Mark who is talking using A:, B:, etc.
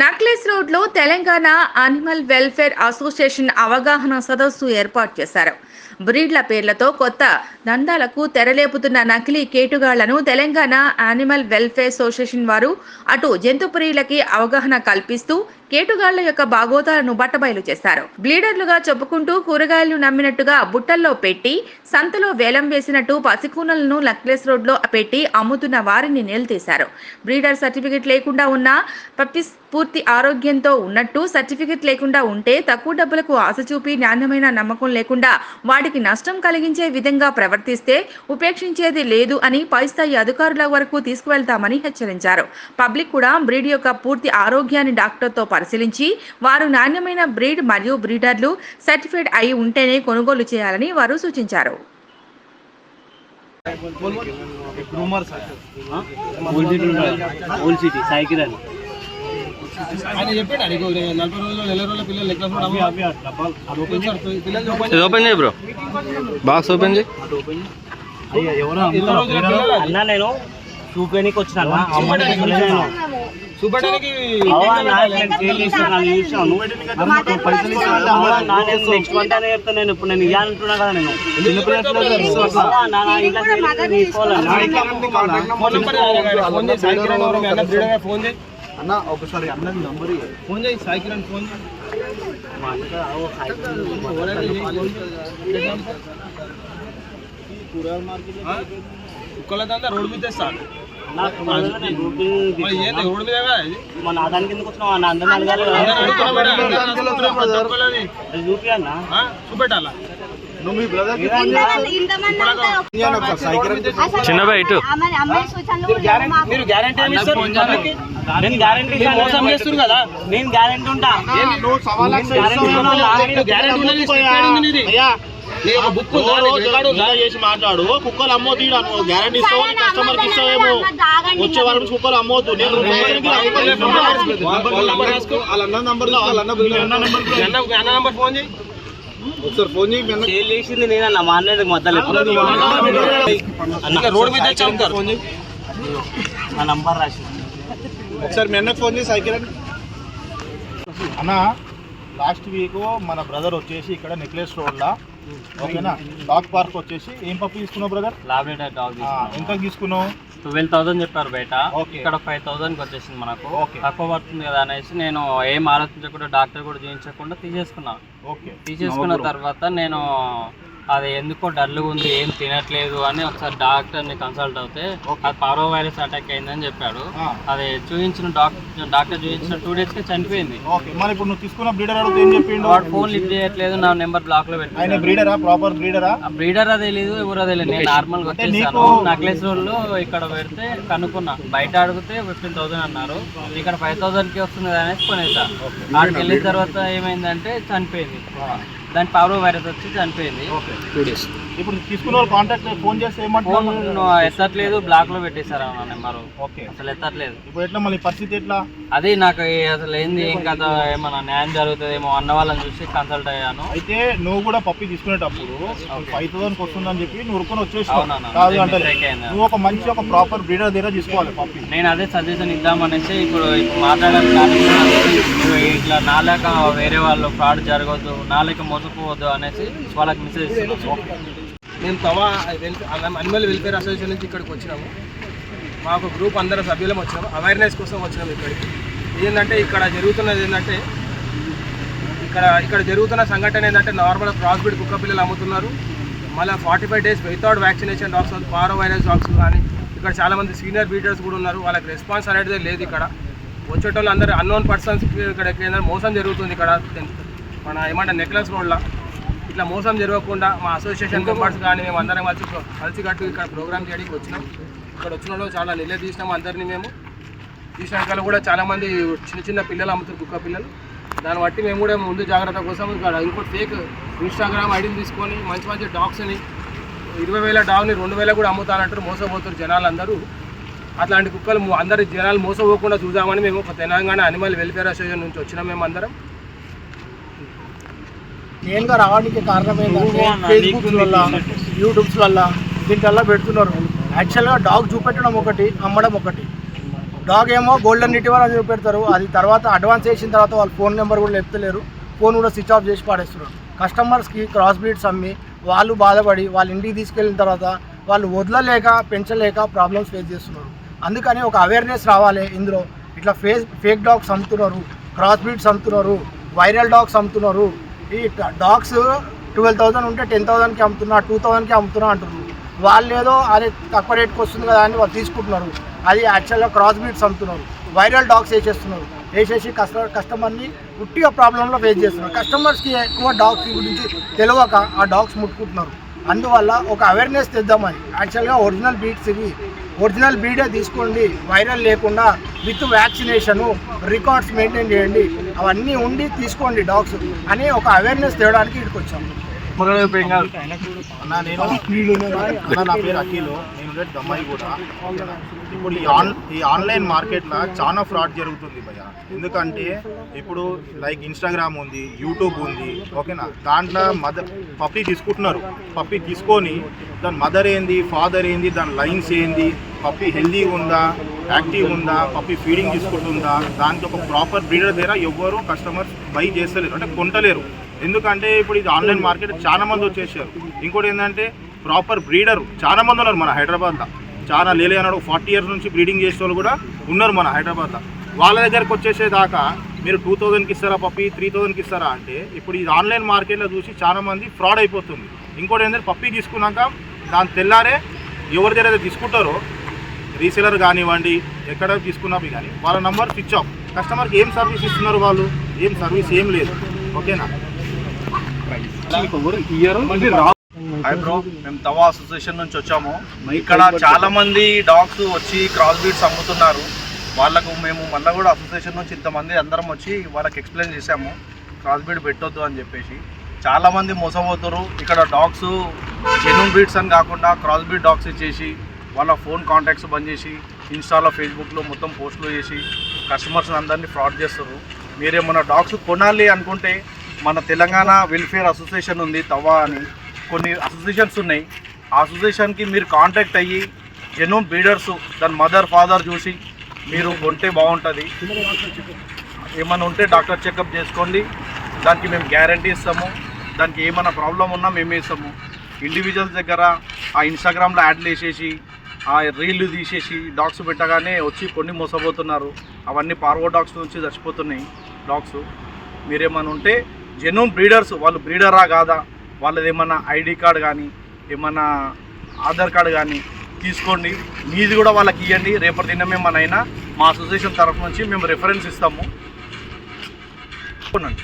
A: Necklace రోడ్లో Telangana animal welfare association అవగాహన సదస్సు ఏర్పాటు చేశారు. బ్రీడ్ల పేర్లతో కొత్త దందాలకు తెరలేపుతున్న నకిలీ కేటుగాళ్ళను తెలంగాణ యానిమల్ వెల్ఫేర్ అసోసియేషన్ వారు అటు జంతు ప్రియులకి అవగాహన కల్పిస్తూ కేటుగాళ్ళ యొక్క బాగోతాలను బట్టబయలు చేశారు బ్లీడర్లుగా చెప్పుకుంటూ కూరగాయలు నమ్మినట్టుగా బుట్టల్లో పెట్టి సంతలో వేలం వేసినట్టు పసికూనలను నక్లెస్ రోడ్లో పెట్టి అమ్ముతున్న వారిని నిలదీశారు బ్రీడర్ సర్టిఫికెట్ లేకుండా ఉన్న పప్పిస్ పూర్తి ఆరోగ్యంతో ఉన్నట్టు సర్టిఫికెట్ లేకుండా ఉంటే తక్కువ డబ్బులకు ఆశ చూపి నాణ్యమైన నమ్మకం లేకుండా వాటికి నష్టం కలిగించే విధంగా ప్రవర్తిస్తే ఉపేక్షించేది లేదు అని పై స్థాయి అధికారుల వరకు తీసుకువెళ్తామని హెచ్చరించారు. పబ్లిక్ కూడా బ్రీడ్ యొక్క పూర్తి ఆరోగ్యాన్ని డాక్టర్తో పరిశీలించి వారు నాణ్యమైన బ్రీడ్ మరియు బ్రీడర్లు సర్టిఫైడ్ అయి ఉంటేనే కొనుగోలు చేయాలని వారు సూచించారు.
B: Groomer sir
C: old city old city Sai Kiran
B: ఆయన చెప్పాడు అడిగో నలభై రోజులు నెల రోజుల పిల్లలు లెక్క పిల్లలు ఓపెన్
D: ఇది ఓపెన్ చేయి బ్రో. బాక్స్ ఓపెన్ చేయి.
B: ఇరవై రోజుల పిల్లలు అది.
C: అన్న నేను. చూపేనికి వచ్చిన అన్న. అమ్మని చూడలేదు నేను.
B: చూపెట్టడానికి
C: అవ్వ అన్న, నేను సేల్ చేస్తాను, నేను చూసాను. అవ్వ అన్న, నేను నెక్స్ట్ మంత్ అనే చెప్తాను నేను ఇప్పుడు నేను ఇవ్వాలంటున్నా కదా నేను అవ్వ అన్న, నా ఇంట్లో సేల్ చేస్తే తీసుకోవాలన్న.
B: ఫోన్ నెంబర్ ఫోన్ చేయి సాయి కిరణ్ ఎవరు? మీ అన్న బ్రీడర్ గారు ఫోన్ చేయి
E: అన్న ఒకసారి అన్నది నంబర్
B: ఫోన్ చేయి సాయి కిరణ్ ఫోన్ చేయి
C: మా అన్నకి అవ్వ సాయి
B: ఎవరైనా చేయి, ఫోన్ చేయి. ఆ? కుక్కల దందా రోడ్డు మీద తెస్తాను
C: మన ఆదానికి కిందకు కదా.
B: అందరూ? చూపెట్టాలా?
D: చిన్న బాయ్ ఇటు.
B: మీరు గ్యారంటీ ఏమి ఇస్తారు? అందరికీ?
C: నేను గ్యారెంటీ
B: మోసం చేస్తున్నారు కదా.
C: నేను గ్యారెంటీ ఉంటా.
B: నీ ఒక బుక్?
E: చేసి మాట్లాడు. కుక్కలు ఈడ నువ్వు గ్యారంటీ ఇస్తావు కస్టమర్కి వచ్చే వారం కుక్కలు అమ్మొద్దు నేను
B: నంబర్ రాసుకో.
E: వాళ్ళ అన్న నంబర్ వాళ్ళ అన్న
B: మీ అన్న మీ అన్న నంబర్ ఫోన్ చేయి.
E: ఒకసారి ఫోన్ చేయి
C: చేసింది నేనన్న మా ఎప్పుడు
B: ఇంకా రోడ్డు మీద ఫోన్ చేయి.
C: నా నంబర్ రాసి.
E: ఒకసారి మీ అన్నకు ఫోన్ చేసి సైకిల్ అన్న లాస్ట్ వీక్ మన బ్రదర్ వచ్చేసి ఇక్కడ నెక్లెస్ రోడ్లా. ఓకేనా? డాగ్ పార్క్ వచ్చేసి ఏం పప్పు తీసుకున్నావు బ్రదర్?
C: లాబరేటరీ డాగ్
E: ఎంత తీసుకున్నావు?
C: ట్వెల్వ్ థౌసండ్ చెప్పారు బయట. ఇక్కడ ఫైవ్ థౌసండ్కి వచ్చేసింది మనకు. తక్కువ పడుతుంది కదా అనేసి నేను ఏం ఆలోచించకుండా డాక్టర్ కూడా చూపించకుండా తీసేసుకున్నా.
E: ఓకే.
C: తీసేసుకున్న తర్వాత నేను అది ఎందుకో డల్గా ఉంది ఏం తినట్లేదు అని ఒకసారి డాక్టర్ని కన్సల్ట్ అవుతే. అది పారో వైరస్ అటాక్ అయిందని చెప్పాడు. అది చూపించిన డాక్టర్ డాక్టర్ చూపించిన టూ డేస్కి చనిపోయింది.
E: ఓకే. మరి ఇప్పుడు నువ్వు తీసుకున్న బ్రీడర్ అడిగితే ఏం చెప్పిండు?
C: వాడు ఫోన్ లిఫ్ట్ చేయట్లేదు నా నెంబర్ బ్లాక్లో
E: ఆయన
C: పెట్టి
E: బ్రీడరా? ప్రాపర్ బ్రీడరా?
C: ఆ బ్రీడర్ అదే తెలియదు ఎవరో తెలియదు నేను నార్మల్గా
E: అంటే
C: వచ్చేసాను. రోడ్లు ఇక్కడ పెడితే కనుక్కున్నా. బయట అడిగితే ఫిఫ్టీన్ థౌసండ్ అన్నారు. ఇక్కడ ఫైవ్ థౌసండ్కి వస్తుంది అనేసి కొనేసా. ఆడికి వెళ్ళిన తర్వాత ఏమైందంటే చనిపోయింది. దాని పవర్ వైరస్ వచ్చి చనిపోయింది. టూ డేస్
E: ఇప్పుడు తీసుకున్న వాళ్ళు కాంటాక్ట్ ఫోన్ చేస్తే
C: ఫోన్
E: ఏమంటున్నారు
C: ఎత్తట్లేదు బ్లాక్లో పెట్టేశారు నా నెంబర్
E: ఓకే
C: అసలు ఎత్తట్లేదు.
E: ఇప్పుడు ఎట్లా మళ్ళీ పరిస్థితి ఎట్లా?
C: అది నాకు ఈ అసలు ఏంది ఏం కథ ఏమన్నా న్యాయం జరుగుతుందేమో అన్న వాళ్ళని చూసి కన్సల్ట్ అయ్యాను.
E: అయితే నువ్వు కూడా పప్పి తీసుకునేటప్పుడు ఫైవ్ థౌసండ్ వస్తుందని చెప్పి నువ్వు ఉరుకొని వచ్చేసావు
C: అవునవును.
E: కాదు
C: అదే
E: అంటే
C: mistake అయింది.
E: నువ్వు ఒక మంచి ఒక ప్రాపర్ బ్రీడర్ దగ్గర తీసుకోవాలి పప్పి.
C: నేను అదే సజెషన్ ఇద్దామనేసి ఇప్పుడు ఇప్పుడు మాట్లాడాలి కానీ ఇప్పుడు ఇట్లా నాలేక వేరే వాళ్ళు ఫ్రాడ్ జరగవద్దు నాలేక మోసపోవద్దు అనేసి వాళ్ళకి మెసేజ్ ఇస్తున్నాను.
B: మేము తవా అనిమల్ వెల్ఫేర్ అసోసియేషన్ నుంచి ఇక్కడికి వచ్చినాము. మాకు గ్రూప్ అందరం సభ్యులం వచ్చినాము. అవేర్నెస్ కోసం వచ్చినాము ఇక్కడికి. ఏంటంటే ఇక్కడ జరుగుతున్నది ఏంటంటే ఇక్కడ ఇక్కడ జరుగుతున్న సంఘటన ఏంటంటే నార్మల్ క్రాస్ కుక్క పిల్లలు అమ్ముతున్నారు. మళ్ళీ forty five days without vaccination dogs parvo virus dogs కానీ ఇక్కడ చాలామంది సీనియర్ బీటర్స్ కూడా ఉన్నారు. వాళ్ళకి రెస్పాన్స్ అనేది లేదు ఇక్కడ. వచ్చేటోళ్ళు అందరూ అన్నోన్ పర్సన్స్ ఇక్కడ మోసం జరుగుతుంది ఇక్కడ. మన ఏమంటే నెక్లెస్ రోడ్లో ఇట్లా మోసం జరగకుండా మా అసోసియేషన్ మెంబర్స్ కానీ మేము అందరం కలిసి కలిసికట్టు ఇక్కడ ప్రోగ్రామ్ చేయడానికి వచ్చినాం. ఇక్కడ వచ్చిన వాళ్ళు చాలా నిలదీసినాం అందరినీ మేము. తీసినాక కూడా చాలామంది చిన్న చిన్న పిల్లలు అమ్ముతారు కుక్క పిల్లలు. దాన్ని బట్టి మేము కూడా ముందు జాగ్రత్త కోసం ఇక్కడ ఇంకోటి ఫేక్ ఇన్స్టాగ్రామ్ ఐడీని తీసుకొని మంచి మంచి డాగ్స్ని ఇరవై వేల డాగ్ని రెండు వేల కూడా అమ్ముతానంటారు మోసపోతారు జనాలు అందరూ అట్లాంటి కుక్కలు అందరి జనాలు మోసపోకుండా చూద్దామని మేము ఒక తెలంగాణ అనిమల్ వెల్ఫేర్ అసోసియేషన్ నుంచి వచ్చినాం మేము అందరం
F: మెయిన్గా రావడానికి కారణం ఏంటంటే యూట్యూబ్స్ వల్ల దీంట్లో పెడుతున్నారు. యాక్చువల్గా డాగ్ చూపెట్టడం ఒకటి అమ్మడం ఒకటి. డాగ్ ఏమో గోల్డెన్ రిటీవర్ అని పెడతారు అది తర్వాత అడ్వాన్స్ చేసిన తర్వాత వాళ్ళు ఫోన్ నెంబర్ కూడా చెప్తలేరు ఫోన్ కూడా స్విచ్ ఆఫ్ చేసి పాడేస్తున్నారు. కస్టమర్స్కి క్రాస్ బ్రీడ్స్ అమ్మి వాళ్ళు బాధపడి వాళ్ళ ఇంటికి తీసుకెళ్ళిన తర్వాత వాళ్ళు వదలలేక పెంచలేక ప్రాబ్లమ్స్ ఫేస్ చేస్తున్నారు. అందుకని ఒక అవేర్నెస్ రావాలి ఇందులో. ఇట్లా ఫేస్ ఫేక్ డాగ్స్ అమ్ముతున్నారు క్రాస్ బ్రీడ్స్ అమ్ముతున్నారు వైరల్ డాగ్స్ అమ్ముతున్నారు. ఈ డాగ్స్ ట్వెల్వ్ థౌసండ్ ఉంటే టెన్ థౌసండ్కి అమ్ముతున్నా టూ థౌసండ్కి అమ్ముతున్నా అంటున్నారు వాళ్ళు ఏదో అది తక్కువ రేట్కి వస్తుంది కదా అని వాళ్ళు తీసుకుంటున్నారు. అది యాక్చువల్గా క్రాస్ బీట్స్ అమ్ముతున్నారు. వైరల్ డాగ్స్ వేసేస్తున్నారు. వేసేసి కస్టమర్ కస్టమర్ని ఉట్టిగా ప్రాబ్లంలో ఫేస్ చేస్తున్నారు. కస్టమర్స్కి ఎక్కువ డాగ్స్ గురించి తెలియక ఆ డాగ్స్ ముట్టుకుంటున్నారు. అందువల్ల ఒక అవేర్నెస్ తెద్దామని యాక్చువల్గా ఒరిజినల్ బీట్స్ ఇవి. ఒరిజినల్ బీడే తీసుకోండి. వైరల్ లేకుండా విత్ వ్యాక్సినేషను రికార్డ్స్ మెయింటైన్ చేయండి. అవన్నీ ఉండి తీసుకోండి డాగ్స్ అని ఒక అవేర్నెస్ తేవడానికి ఇక్కడికి వచ్చాము
E: అన్న నేను అన్న నా పేరు అఖిల్. నేను ఉండేది దమ్మాయి కూడా? ఇప్పుడు ఈ ఆన్ ఈ ఆన్లైన్ మార్కెట్లో చాలా ఫ్రాడ్ జరుగుతుంది భయ ఎందుకంటే ఇప్పుడు లైక్ ఇన్స్టాగ్రామ్ ఉంది యూట్యూబ్ ఉంది ఓకేనా దాంట్లో మదర్ పప్పి తీసుకుంటున్నారు. పప్పి తీసుకొని దాని మదర్ ఏంది ఫాదర్ ఏంది దాని లైన్స్ ఏంది పప్పి హెల్దీగా ఉందా యాక్టివ్ ఉందా పప్పి ఫీడింగ్ తీసుకుంటుందా దానికి ఒక ప్రాపర్ బ్రీడర్ దగ్గర ఎవ్వరు కస్టమర్స్ బై చేస్తలేరు అంటే కొంటలేరు ఎందుకంటే ఇప్పుడు ఇది ఆన్లైన్ మార్కెట్ చాలా మంది వచ్చేసారు. ఇంకోటి ఏంటంటే ప్రాపర్ బ్రీడర్ చాలా మంది ఉన్నారు మన హైదరాబాద్లో చాలా లేలే అన్నాడు ఫార్టీ ఇయర్స్ నుంచి బ్రీడింగ్ చేసే వాళ్ళు కూడా ఉన్నారు మన హైదరాబాద్లో వాళ్ళ దగ్గరకు వచ్చేసేదాకా మీరు టూ థౌజండ్కి ఇస్తారా పప్పి త్రీ థౌజండ్కి ఇస్తారా అంటే ఇప్పుడు ఇది ఆన్లైన్ మార్కెట్లో చూసి చాలా మంది ఫ్రాడ్ అయిపోతుంది. ఇంకోటి ఏంటంటే పప్పి తీసుకున్నాక దాని తెల్లారే ఎవరి దగ్గర అయితే తీసుకుంటారో రీసేలర్ కానివ్వండి ఎక్కడ తీసుకున్నవి కానీ వాళ్ళ నంబర్ స్విచ్ ఆఫ్ కస్టమర్కి ఏం సర్వీస్ ఇస్తున్నారు వాళ్ళు? ఏం సర్వీస్ ఏం లేదు. ఓకేనా
G: హాయ్ బ్రో మేము తవా అసోసియేషన్ నుంచి వచ్చాము ఇక్కడ చాలా మంది డాగ్స్ వచ్చి క్రాస్ బీడ్స్ అమ్ముతున్నారు. వాళ్ళకు మేము మళ్ళీ కూడా అసోసియేషన్ నుంచి ఇంతమంది అందరం వచ్చి వాళ్ళకి ఎక్స్ప్లెయిన్ చేసాము క్రాస్ బీడ్ పెట్టొద్దు అని చెప్పేసి. చాలా మంది మోసపోతారు ఇక్కడ డాగ్స్ జెన్యున్ బ్రీడ్స్ అని కాకుండా క్రాస్ బీడ్ డాగ్స్ ఇచ్చేసి వాళ్ళ ఫోన్ కాంటాక్ట్స్ బంద్ చేసి ఇన్స్టాలో ఫేస్బుక్లో మొత్తం పోస్టులు చేసి కస్టమర్స్ అందరినీ ఫ్రాడ్ చేస్తారు మీరేమన్నా డాగ్స్ కొనాలి అనుకుంటే మన తెలంగాణ వెల్ఫేర్ అసోసియేషన్ ఉంది తవా అని. కొన్ని అసోసియేషన్స్ ఉన్నాయి. ఆ అసోసియేషన్కి మీరు కాంటాక్ట్ అయ్యి జెన్యున్ బ్రీడర్స్ దాని మదర్ ఫాదర్ చూసి మీరు కొంటే బాగుంటుంది. ఏమైనా ఉంటే డాక్టర్ చెకప్ చేసుకోండి. దానికి మేము గ్యారంటీ ఇస్తాము. దానికి ఏమైనా ప్రాబ్లం ఉన్నా మేమే ఇస్తాము. ఇండివిజువల్స్ దగ్గర ఆ ఇన్స్టాగ్రామ్లో యాడ్లు వేసేసి ఆ రీళ్ళు తీసేసి డాగ్స్ పెట్టగానే వచ్చి కొన్ని మోసపోతున్నారు. అవన్నీ పార్వో డాగ్స్ నుంచి చచ్చిపోతున్నాయి డాగ్స్ మీరేమైనా ఉంటే జెన్యున్ బ్రీడర్స్ వాళ్ళు బ్రీడరా కాదా? వాళ్ళది ఏమన్నా ఐడి కార్డ్ కానీ ఏమన్నా ఆధార్ కార్డ్ కానీ తీసుకోండి. మీది కూడా వాళ్ళకి ఇవ్వండి రేపటి దిన మనైనా మా అసోసియేషన్ తరఫు నుంచి మేము రెఫరెన్స్ ఇస్తాము. కొనండి